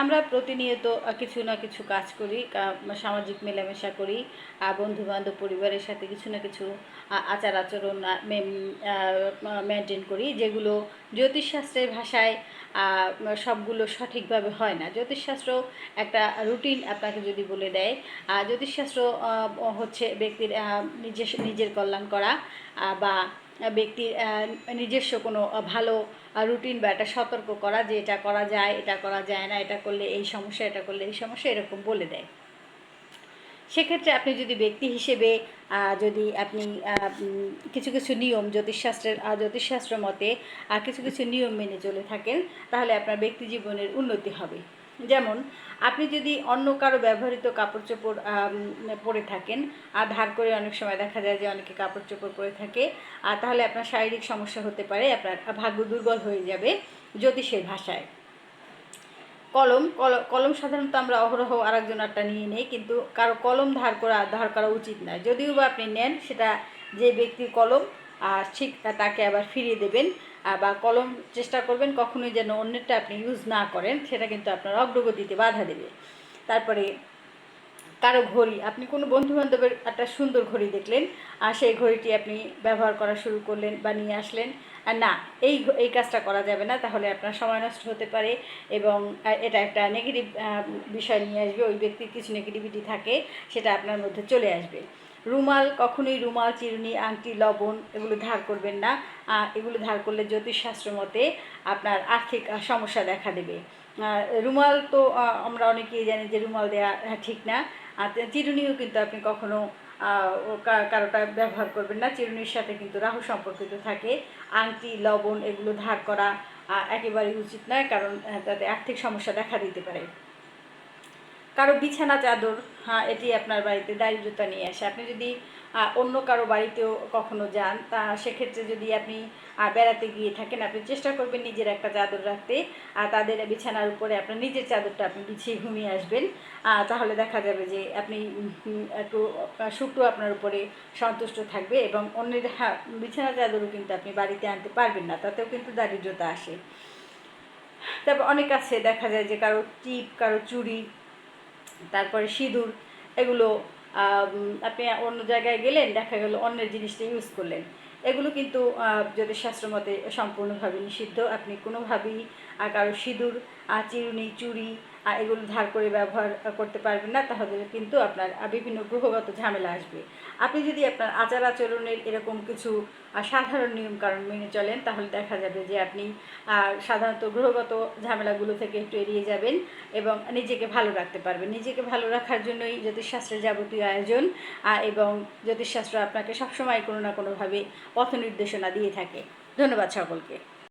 আমরা প্রতিনিয়ত কিছু না কিছু কাজ করি সামাজিক মেলামেশা করি বন্ধু বান্ধব পরিবারের সাথে কিছু না কিছু আচার আচরণ মেনটেন করি, যেগুলো জ্যোতিষশাস্ত্রের ভাষায় সবগুলো সঠিকভাবে হয় না। জ্যোতিষশাস্ত্র একটা রুটিন আপনাকে যদি বলে দেয় জ্যোতিষশাস্ত্র হচ্ছে ব্যক্তির নিজের নিজের কল্যাণ করা বা ব্যক্তির নিজস্ব কোনো ভালো রুটিন বা একটা সতর্ক করা যে এটা করা যায়, এটা করা যায় না, এটা করলে এই সমস্যা, এটা করলে এই সমস্যা, এরকম বলে দেয়। সেক্ষেত্রে আপনি যদি ব্যক্তি হিসেবে যদি আপনি কিছু কিছু নিয়ম জ্যোতিষশাস্ত্রের জ্যোতিষশাস্ত্র মতে কিছু কিছু নিয়ম মেনে চলে থাকেন, তাহলে আপনার ব্যক্তি জীবনের উন্নতি হবে। যেমন, আপনি যদি অন্য কারও ব্যবহৃত কাপড় চোপড় পরে থাকেন, আর ধার করে অনেক সময় দেখা যায় যে অনেকে কাপড় চোপড় পরে থাকে আর তাহলে আপনার শারীরিক সমস্যা হতে পারে, আপনার ভাগ্য দুর্বল হয়ে যাবে জ্যোতিষের ভাষায়। কলম, কল- কলম সাধারণত আমরা অহরহ আরেকজন একটা নিয়ে নেই, কিন্তু কারও কলম ধার করা ধার করা উচিত নয়। যদিও বা আপনি নেন, সেটা যে ব্যক্তির কলম, আর ঠিক তাকে আবার ফিরিয়ে দেবেন বা কলম চেষ্টা করবেন কখনোই যেন অন্যেরটা আপনি ইউজ না করেন, সেটা কিন্তু আপনার অগ্রগতিতে বাধা দেবে। তারপরে কারও ঘড়ি, আপনি কোনো বন্ধু বান্ধবের একটা সুন্দর ঘড়ি দেখলেন আর সেই ঘড়িটি আপনি ব্যবহার করা শুরু করলেন বা নিয়ে আসলেন আর না, এই এই কাজটা করা যাবে না, তাহলে আপনার সময় নষ্ট হতে পারে এবং এটা একটা নেগেটিভ বিষয় নিয়ে আসবে, ওই ব্যক্তির কিছু নেগেটিভিটি থাকে, সেটা আপনার মধ্যে চলে আসবে। রুমাল কখনোই রুমাল চিরুনি আংটি লবণ এগুলো ধার করবেন না। এগুলো ধার করলে জ্যোতিষশাস্ত্র মতে আপনার আর্থিক সমস্যা দেখা দেবে। রুমাল তো আমরা অনেকেই জানি যে রুমাল দেওয়া ঠিক না। আর চিরুনিও কিন্তু আপনি কখনো কারোটা ব্যবহার করবেন না। চিরুনির সাথে কিন্তু রাহু সম্পর্কিত থাকে। আংটি লবণ এগুলো ধার করা আহ, একেবারেই উচিত নয় কারণ তাতে আর্থিক সমস্যা দেখা দিতে পারে। কারও বিছানা চাদর হ্যাঁ এটি আপনার বাড়িতে দারিদ্রতা নিয়ে আসে। আপনি যদি অন্য কারও বাড়িতেও কখনো যান, তা সেক্ষেত্রে যদি আপনি বেড়াতে গিয়ে থাকেন, আপনি চেষ্টা করবেন নিজের একটা চাদর রাখতে। আর তাদের বিছানার উপরে আপনার নিজের চাদরটা আপনি বিছিয়ে ঘুমিয়ে আসবেন। তাহলে দেখা যাবে যে আপনি একটু শুক্র আপনার উপরে সন্তুষ্ট থাকবে এবং অন্যের হ্যাঁ বিছানা চাদরও কিন্তু আপনি বাড়িতে আনতে পারবেন না, তাতেও কিন্তু দারিদ্রতা আসে। তারপর অনেক আছে, দেখা যায় যে কারও টিপ, কারও চুড়ি তারপরে সিঁদুর, এগুলো আপনি অন্য জায়গায় গেলেন, দেখা গেল অন্যের জিনিসটা ইউজ করলেন। এগুলো কিন্তু জ্যোতিষশাস্ত্র মতে সম্পূর্ণভাবে নিষিদ্ধ, আপনি কোনোভাবেই কারও সিঁদুর চিরুনি, চুড়ি এগুলো ধার করে ব্যবহার করতে পারবেন না, তাহলে কিন্তু আপনার বিভিন্ন গ্রহগত ঝামেলা আসবে। আপনি যদি আপনার আচার আচরণের এরকম কিছু সাধারণ নিয়মকানুন মেনে চলেন, তাহলে দেখা যাবে যে আপনি সাধারণত গ্রহগত ঝামেলাগুলো থেকে একটু এড়িয়ে যাবেন এবং নিজেকে ভালো রাখতে পারবেন। নিজেকে ভালো রাখার জন্যই জ্যোতিষশাস্ত্রের যাবতীয় আয়োজন এবং জ্যোতিষশাস্ত্র আপনাকে সবসময় কোনো না কোনোভাবে পথ নির্দেশনা দিয়ে থাকে। ধন্যবাদ সকলকে।